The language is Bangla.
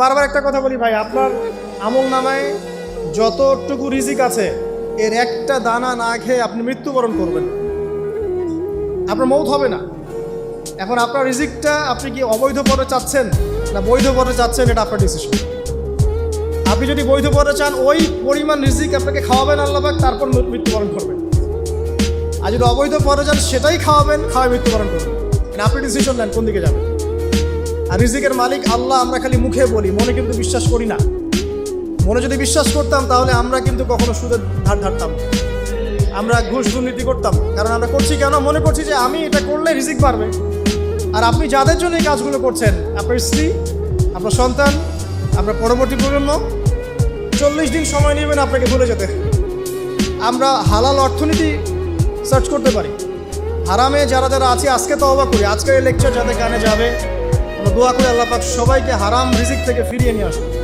বারবার একটা কথা বলি ভাই, আপনার আমল নামায় যতটুকু রিজিক আছে, এর একটা দানা না খেয়ে আপনি মৃত্যুবরণ করবেন। আপনার মৌত হবে না। এখন আপনার রিজিকটা আপনি কি অবৈধ পথে চাচ্ছেন না বৈধ পথে চাচ্ছেন, এটা আপনার ডিসিশন আপনি যদি বৈধ পথে চান, ওই পরিমাণ রিজিক আপনাকে খাওয়াবেন আল্লাহবাক তারপর মৃত্যুবরণ করবেন। আর যদি অবৈধ পথে চান, সেটাই খাওয়াবেন খাওয়াই মৃত্যুবরণ করবেন। আপনি ডিসিশন নেন কোন দিকে যাবেন। আর রিজিকের মালিক আল্লাহ আমরা খালি মুখে বলি, মনে কিন্তু বিশ্বাস করি না। মনে যদি বিশ্বাস করতাম, তাহলে আমরা কিন্তু কখনো সুদের ধার ধারতাম আমরা ঘুষ দুর্নীতি করতাম কারণ আমরা করছি কেন? মনে করছি যে আমি এটা করলে রিজিক বাড়বে। আর আপনি যাদের জন্য এই কাজগুলো করছেন, আপনার স্ত্রী, আপনার সন্তান, আপনার পরবর্তী প্রজন্ম, চল্লিশ দিন সময় নেবেন আপনাকে ভুলে যেতে। আমরা হালাল অর্থনীতি সার্চ করতে পারি। হারামে যারা যারা আছে, আজকে তো অবাক করি। আজকের এই লেকচার যাদের কানে যাবে দোয়া করে আল্লাহ পাক সবাইকে হারাম রিজিক থেকে ফিরিয়ে নিয়ে আসুন।